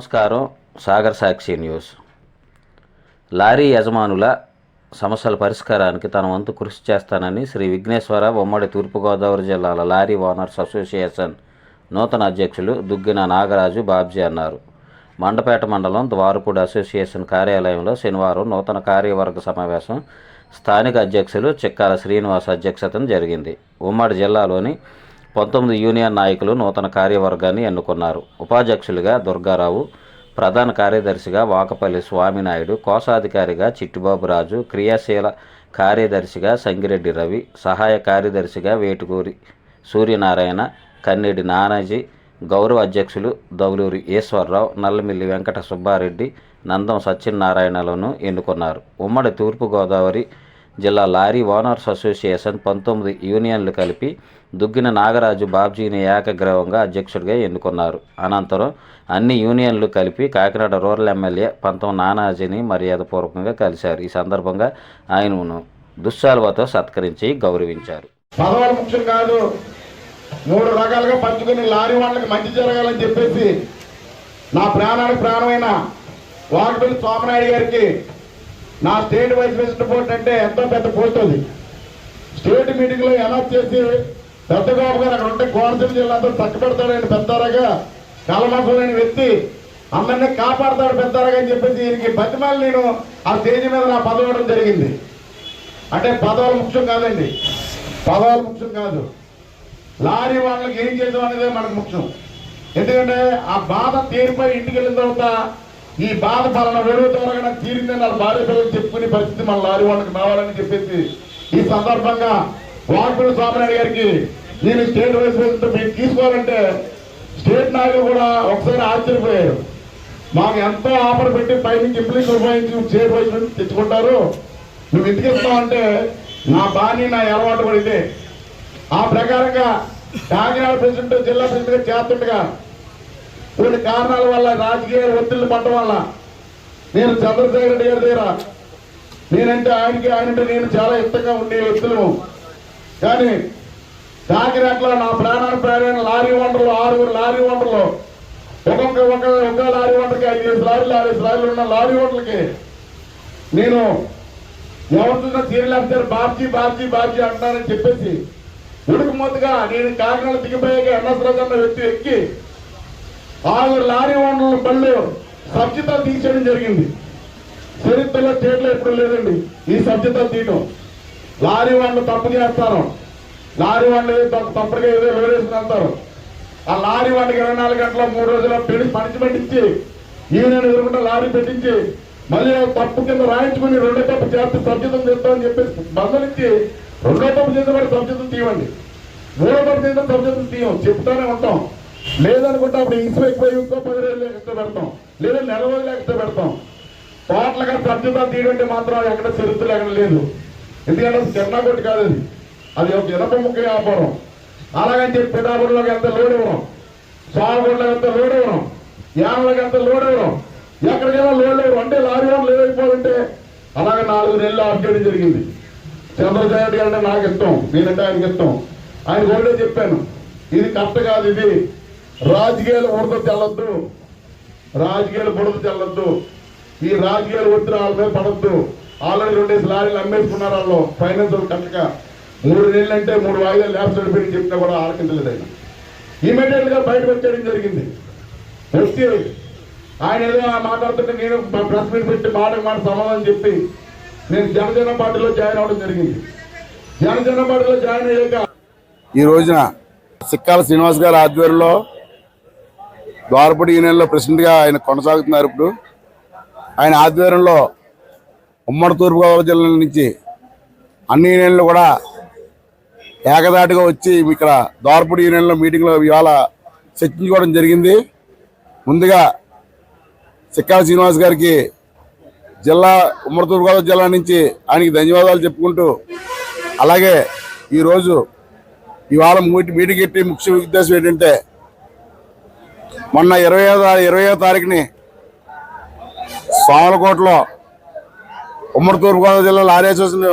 నమస్కారం సాగర్ సాక్షి news. Lorry యజమానుల సమస్యల పరిష్కారానికి తన వంతు కృషి చేస్తానని శ్రీ విఘ్నేశ్వర ఉమ్మడి తూర్పుగోదావరి జిల్లాల లారీ ఓనర్స్ అసోసియేషన్ నూతన అధ్యక్షులు దుగ్గిన నాగరాజు బాబ్జీ అన్నారు. మండపేట మండలం ద్వారపూడి అసోసియేషన్ కార్యాలయంలో శనివారం నూతన కార్యవర్గ సమావేశం స్థానిక అధ్యక్షులు చిక్కాల శ్రీనివాస్ అధ్యక్షతన జరిగింది. ఉమ్మడి జిల్లాలోని పంతొమ్మిది యూనియన్ నాయకులు నూతన కార్యవర్గాన్ని ఎన్నుకున్నారు. ఉపాధ్యక్షులుగా దుర్గారావు ప్రధాన కార్యదర్శిగా వాకపల్లి స్వామినాయుడు కోశాధికారిగా చిట్టిబాబు రాజు క్రియాశీల కార్యదర్శిగా సంగిరెడ్డి రవి సహాయ కార్యదర్శిగా వేటుకూరి సూర్యనారాయణ కన్నెడి నానాజీ గౌరవ అధ్యక్షులు దౌలూరి ఈశ్వరరావు నల్లమిల్లి వెంకట సుబ్బారెడ్డి నందం సత్యనారాయణలను ఎన్నుకున్నారు. ఉమ్మడి తూర్పుగోదావరి జిల్లా లారీ ఓనర్స్ అసోసియేషన్ పంతొమ్మిది యూనియన్లు కలిపి దుగ్గిన నాగరాజు బాబ్జీని ఏకగ్రీవంగా అధ్యక్షుడిగా ఎన్నుకున్నారు. అనంతరం అన్ని యూనియన్లు కలిపి కాకినాడ రూరల్ ఎమ్మెల్యే పంతం నానాజీని మర్యాదపూర్వకంగా కలిశారు. ఈ సందర్భంగా ఆయనను దుశ్శాలువతో సత్కరించి గౌరవించారు. కాదు మూడు రకాలుగా పంచుకుని లారీ వాళ్ళకి మంచి జరగాలని చెప్పేసి నా ప్రాణానికి ప్రాణమైన వాకపల్లి సోమనాయుడు గారికి నా స్టేట్ వైస్ ప్రెసిడెంట్ పోస్ట్ అంటే ఎంతో పెద్ద పోస్ట్ అది. స్టేట్ మీటింగ్లో అనౌన్స్ చేసి పెద్ద బాబు గారు అక్కడ ఉంటే కోనసీమ జిల్లాతో చక్కబెడతాడని పెద్దారగా కలమసలేని వ్యక్తి అందరినీ కాపాడతాడు పెద్దారగా అని చెప్పేసి ఈయనకి బతిమాలి నేను ఆ స్టేజ్ మీద నా పదవడం జరిగింది. అంటే పదవులు ముఖ్యం కాదండి. పదవులు ముఖ్యం కాదు. లారీ వాళ్ళకి ఏం చేద్దాం అనేది మనకు ముఖ్యం. ఎందుకంటే ఆ బాధ తీరిపోయి ఇంటికి వెళ్ళిన తర్వాత ఈ బాధ పాలన వేరే ద్వారా నాకు తీరిందని వాళ్ళ భార్య పిల్లలు చెప్పుకునే పరిస్థితి మన లారీ వాళ్ళకి రావాలని చెప్పేసి ఈ సందర్భంగా వాకుల స్వామినాయుడు గారికి నేను స్టేట్ వైస్ ప్రెసిడెంట్ మీరు తీసుకోవాలంటే స్టేట్ నాయకులు కూడా ఒకసారి ఆశ్చర్యపోయారు. మాకు ఎంతో ఆఫర్ పెట్టి పైనుంచి ఇంప్లీస్ ఉపయోగించి స్టేట్ వైస్ ప్రెసిడెంట్ తెచ్చుకుంటారు. నువ్వు ఎందుకు ఇస్తావంటే నా బాణి నా అలవాటు పడితే ఆ ప్రకారంగా కాకినాడ ప్రెసిడెంట్ జిల్లా ప్రెసిడెంట్గా చేస్తుండగా కొన్ని కారణాల వల్ల రాజకీయ ఒత్తిళ్ళు పడటం వల్ల నేను చంద్రశేఖర రెడ్డి గారి దగ్గర నేనంటే ఆయనకి ఆయనంటే నేను చాలా ఇష్టంగా ఉండే వ్యక్తులు కానీ కాకినాడలో నా ప్రాణాన్ని ప్రాణమైన లారీ వంటలు ఆరుగురు లారీ వంటలు ఒక్కొక్క ఒక ఒక్క లారీ వంటకి ఐదు లారీలు ఆరు లారీలు ఉన్న లారీ వంటలకి నేను ఎవరితో తీరలేస్తారు బాబ్జీ బాబ్జీ బాబ్జీ అంటున్నారని చెప్పేసి ఉడుకుమొత్తగా నేను కాకినాడ దిగిపోయాక ఎన్ఎస్ రాజు అన్న వ్యక్తి ఎక్కి ఆరుగురు లారీ ఓనర్ల బళ్ళు సభ్యత తీసేయడం జరిగింది. చరిత్రలో స్టేట్లో ఎప్పుడు లేదండి ఈ సభ్యత తీయటం. లారీ వాళ్ళు తప్పు చేస్తారు. లారీ వాళ్ళు ఏదో తప్పు- తప్పుడుగా ఏదో లోడేసుకుని వెళ్తారు. ఆ లారీ వాళ్ళకి ఇరవై నాలుగు గంటల మూడు రోజుల పెళ్ళి పనిచిమెంట్ ఇచ్చి ఈయన ఎదురుకుంటే లారీ పెట్టించి మళ్ళీ తప్పు కింద రాయించుకుని రెండో తప్పు చేస్తే సభ్యతం చేస్తామని చెప్పేసి బంధనిచ్చి రెండో తప్పు చేస్తే మరి సభ్యతం తీయండి మూడో తప్పు చేసిన సభ్యతం తీయం. చెప్తానే ఉంటాం. లేదనుకుంటే అప్పుడు ఇసుక ఎక్కువ ఇంకో పది రోజులు ఎక్స్ట్రా పెడతాం లేదా నెల రోజులు ఎక్స్ట్రా పెడతాం టోటల్గా సబ్జితం తీయడం మాత్రం ఎక్కడ చరిత్రలు ఎక్కడ లేదు. ఎందుకంటే చిన్న కొట్టు కాదు అది. అది ఒక ఇనప ముక్క వ్యాపారం అలాగని చెప్పి పిఠాపురంలోకి ఎంత లోడ్ ఇవ్వడం? సాలగొండలో ఎంత లోడ్ ఇవ్వడం? యానలోకి ఎంత లోడ్ ఇవ్వడం? ఎక్కడికైనా లోడ్ ఇవ్వడం అంటే లారీ వాళ్ళు ఏదైపోవాలంటే అలాగే నాలుగు నెలలు ఆఫ్ చేయడం జరిగింది. చంద్రశేఖర్ గారు అంటే నాకు ఇష్టం. నేనంటే ఆయనకి ఇష్టం. ఆయన ఒకటే చెప్పాను. ఇది కరెక్ట్ కాదు ఇది. రాజకీయాలు ఉడత తెల్లద్దు. రాజకీయాలు బుడత తెల్లద్దు. ఈ రాజకీయాలు ఒత్తిడి వాళ్ళ మీద పడద్దు. ఆల్రెడీ రెండేసి లారీలు అమ్మేసుకున్నారు వాళ్ళు. ఫైనాన్స్ కట్టక. మూడు నెలలు అంటే మూడు వాయిదాలు ల్యాబ్స్ నడిపోయి చెప్పినా కూడా ఆలకించలేదు ఆయన. ఇమీడియట్గా బయటకు వచ్చేయడం జరిగింది. వచ్చి ఆయన ఏదో ఆ మాట్లాడుతుంటే నేను ప్రెస్ మీట్ పెట్టి మాట మాట సమాధానం చెప్పి నేను జనసేన పార్టీలో జాయిన్ అవ్వడం జరిగింది. జనసేన పార్టీలో జాయిన్ అయ్యాక ఈ రోజున సిక్కాల శ్రీనివాస్ గారి ఆధ్వర్యంలో ద్వారపూడి యూనియన్లో ప్రెసిడెంట్గా ఆయన కొనసాగుతున్నారు ఇప్పుడు. ఆయన ఆధ్వర్యంలో ఉమ్మడి తూర్పుగోదావరి జిల్లా నుంచి అన్ని యూనియన్లు కూడా ఏకదాటిగా వచ్చి ఇక్కడ ద్వారపూడి యూనియన్లో మీటింగ్లో ఇవాళ చర్చించుకోవడం జరిగింది. ముందుగా సిక్కాల శ్రీనివాస్ గారికి జిల్లా ఉమ్మడి తూర్పుగోదావరి జిల్లా నుంచి ఆయనకి ధన్యవాదాలు చెప్పుకుంటూ అలాగే ఈరోజు ఇవాళ మీటింగ్ ఎట్టి ముఖ్య ఉద్దేశం ఏంటంటే మొన్న ఇరవై ఇరవయో తారీఖుని సోమలకోటలో ఉమ్మడి తూర్పుగోదావరి జిల్లా లారీ అసోసియేషన్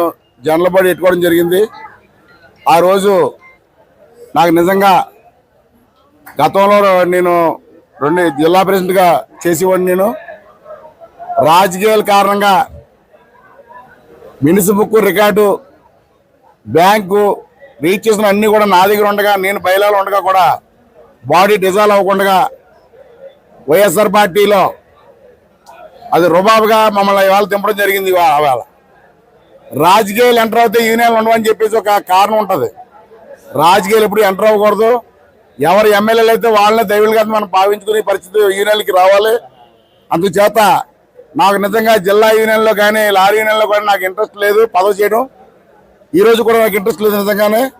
జనరల్ ఎట్టుకోవడం జరిగింది. ఆ రోజు నాకు నిజంగా గతంలో నేను రెండు జిల్లా ప్రెసిడెంట్గా చేసేవాడిని నేను. రాజకీయాల కారణంగా మినిసి రికార్డు బ్యాంకు రీచ్ చేసిన అన్నీ కూడా నా దగ్గర ఉండగా నేను బయలాలో ఉండగా కూడా బాడీ డిజాల్వ్ అవ్వకుండా వైఎస్ఆర్ పార్టీలో అది రుబాబుగా మమ్మల్ని ఇవాళ తింపడం జరిగింది ఇవా- ఇవాళ. రాజకీయాలు ఎంటర్ అవుతే యూనియన్లు ఉండవని చెప్పేసి ఒక కారణం ఉంటుంది. రాజకీయాలు ఎప్పుడు ఎంటర్ అవ్వకూడదు. ఎవరు ఎమ్మెల్యేలు అయితే వాళ్ళనే దైవులుగా మనం భావించుకునే పరిస్థితి యూనియన్లకి రావాలి. అందుచేత నాకు నిజంగా జిల్లా యూనియన్లో కానీ లారీ యూనియన్లో కానీ నాకు ఇంట్రెస్ట్ లేదు. పదవి చేయడం. ఈరోజు కూడా నాకు ఇంట్రెస్ట్ లేదు నిజంగానే.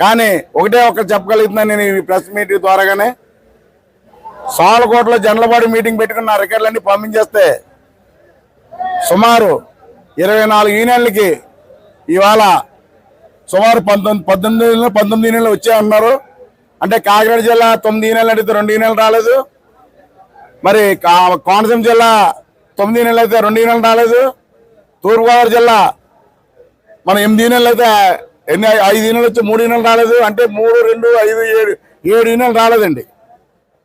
కానీ ఒకటే ఒకటి చెప్పగలుగుతున్నాను నేను ఈ ప్రెస్ మీట్ ద్వారాగానే సాలకోటలో జనలబాడి మీటింగ్ పెట్టుకుని నా రికార్డులన్నీ పంపించేస్తే సుమారు ఇరవై నాలుగు యూనియన్లకి ఇవాళ సుమారు పంతొమ్మిది పద్దెనిమిది యూనియన్లు పంతొమ్మిది నెలలు వచ్చాయన్నారు అంటే కాకినాడ జిల్లా తొమ్మిది నెలలు అడిగితే రెండు నెలలు రాలేదు. మరి కా- కోనసీమ జిల్లా తొమ్మిది నెలలు అయితే రెండు నెలలు రాలేదు. తూర్పుగోదావరి జిల్లా మన ఎనిమిది నెలలు అయితే ఎన్ని ఐదు నెలలు వచ్చి మూడు నెలలు రాలేదు అంటే మూడు రెండు ఐదు ఏడు ఏడు నెలలు రాలేదండి.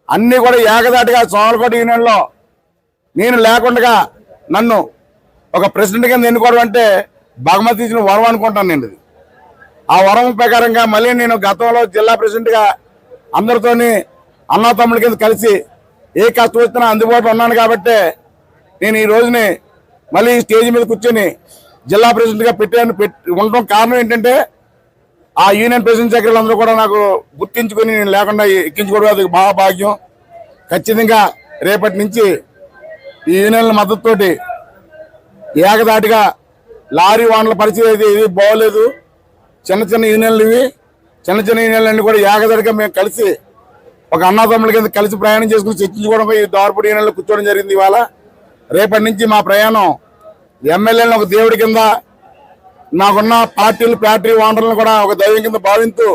అన్నీ కూడా ఏకదాటిగా సోమలకోట యూనియన్లో నేను లేకుండా నన్ను ఒక ప్రెసిడెంట్ కింద ఎన్నుకోవడం అంటే భగమతి ఇచ్చిన వరం అనుకుంటాను నేను ఇది. ఆ వరం ప్రకారంగా మళ్ళీ నేను గతంలో జిల్లా ప్రెసిడెంట్గా అందరితోని అన్నా తమ్ముడి కింద కలిసి ఏ కష్టం వచ్చినా అందుబాటులో ఉన్నాను కాబట్టి నేను ఈ రోజుని మళ్ళీ ఈ స్టేజ్ మీద కూర్చొని జిల్లా ప్రెసిడెంట్గా పెట్టాను పెట్టి ఉండడం కారణం ఏంటంటే ఆ యూనియన్ ప్రెసిడెంట్ సెక్రటరీలు అందరూ కూడా నాకు గుర్తించుకొని నేను లేకుండా ఎక్కించుకోవడం అది బాగా భాగ్యం. ఖచ్చితంగా రేపటి నుంచి ఈ యూనియన్ల మద్దతుతోటి ఏకదాటిగా లారీ వాహనాల పరిస్థితి అయితే ఇది బాగోలేదు. చిన్న చిన్న యూనియన్లు ఇవి. చిన్న చిన్న యూనియన్లు అన్ని కూడా ఏకదాటిగా మేము కలిసి ఒక అన్నదమ్ముల కింద కలిసి ప్రయాణం చేసుకుని చర్చించుకోవడం ఈ దారుపడి యూనియన్లో కూర్చోవడం జరిగింది ఇవాళ. రేపటి నుంచి మా ప్రయాణం ఎమ్మెల్యేలను ఒక దేవుడి కింద నాకున్న పార్టీలు ఫ్యాక్టరీ ఓనర్లను కూడా ఒక దైవం కింద భావింతూ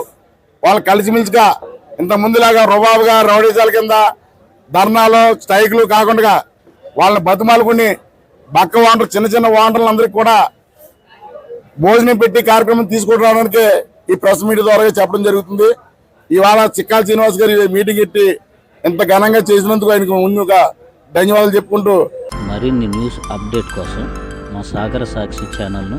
వాళ్ళు కలిసిమెలిసిగా ఇంత ముందులాగా రుబాబుగా రౌడీజాల కింద ధర్నాలు స్ట్రైకులు కాకుండా వాళ్ళని బతుమాలుకుని బక్క ఓనర్ చిన్న చిన్న ఓనర్లందరికీ కూడా భోజనం పెట్టి కార్యక్రమం తీసుకురావడానికి ఈ ప్రెస్ మీట్ ద్వారా చెప్పడం జరుగుతుంది. ఇవాళ చిక్కాల శ్రీనివాస్ గారు మీటింగ్ ఎట్టి ఇంత ఘనంగా చేసినందుకు ఆయనకు ముందుగా ధన్యవాదాలు చెప్పుకుంటూ మరిన్ని న్యూస్ అప్డేట్ కోసం మా సాగర సాక్షి ఛానల్ను